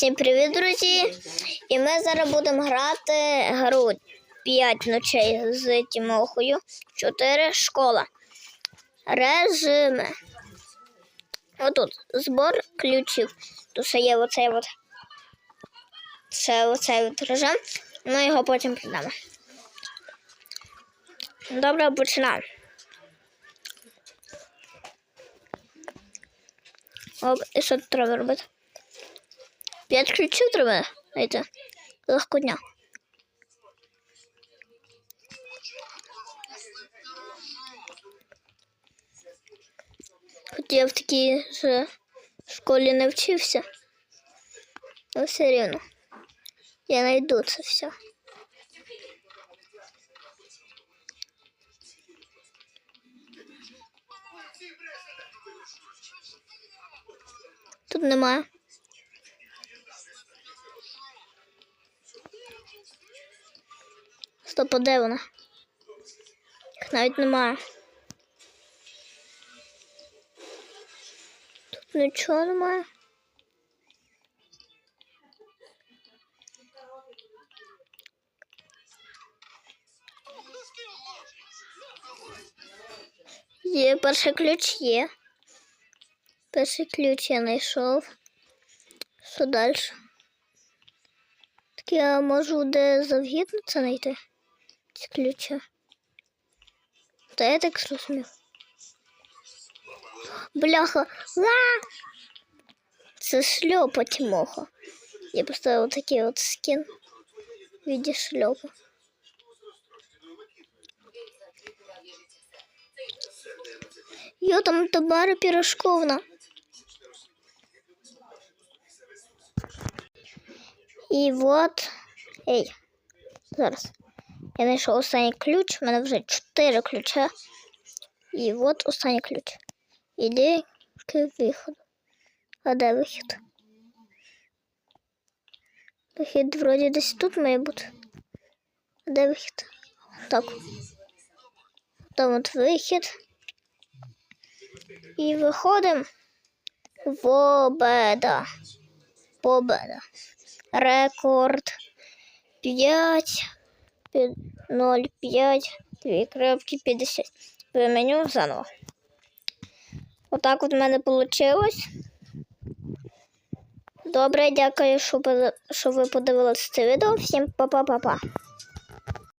Всім привіт, друзі! І ми зараз будемо грати гру 5 ночей з Тімохою, 4 школа. Режими. Отут збор ключів. Тут ще є оцей от. Це оцей от режим. Ну його потім придамо. Добре, починаємо. Оп, і що тут треба робити? П'ять ключів треба знайти. Легко дня. Хоч я в такій же школі не вчився. Але все рівно. Я знайду це все. Тут немає. Стоп, а де вона? Їх навіть немає. Тут нічого немає. Є перший ключ є. Перший ключ я знайшов. Що далі? Так я можу де завгідно це знайти. Ці ключі. Та я так зрозумів. Бляха. Ла! Це шльопа Тимоха. Я поставив такий от скін в виді шльопа. Йо, там Тамара Пірашковна. І от. Ей, зараз. Я знайшов останній ключ. У мене вже чотири ключа. І от останній ключ. Іди к виходу. А де вихід? Вихід вроді десь тут має бути. А де вихід? Так. Там от вихід. І виходимо в обеда. Победа. Рекорд 5, 0, 5, 2 крапки 50. Вименю заново. Отак от в мене вийшло. Добре, дякую, що ви подивилися це відео. Всім па-па-па-па.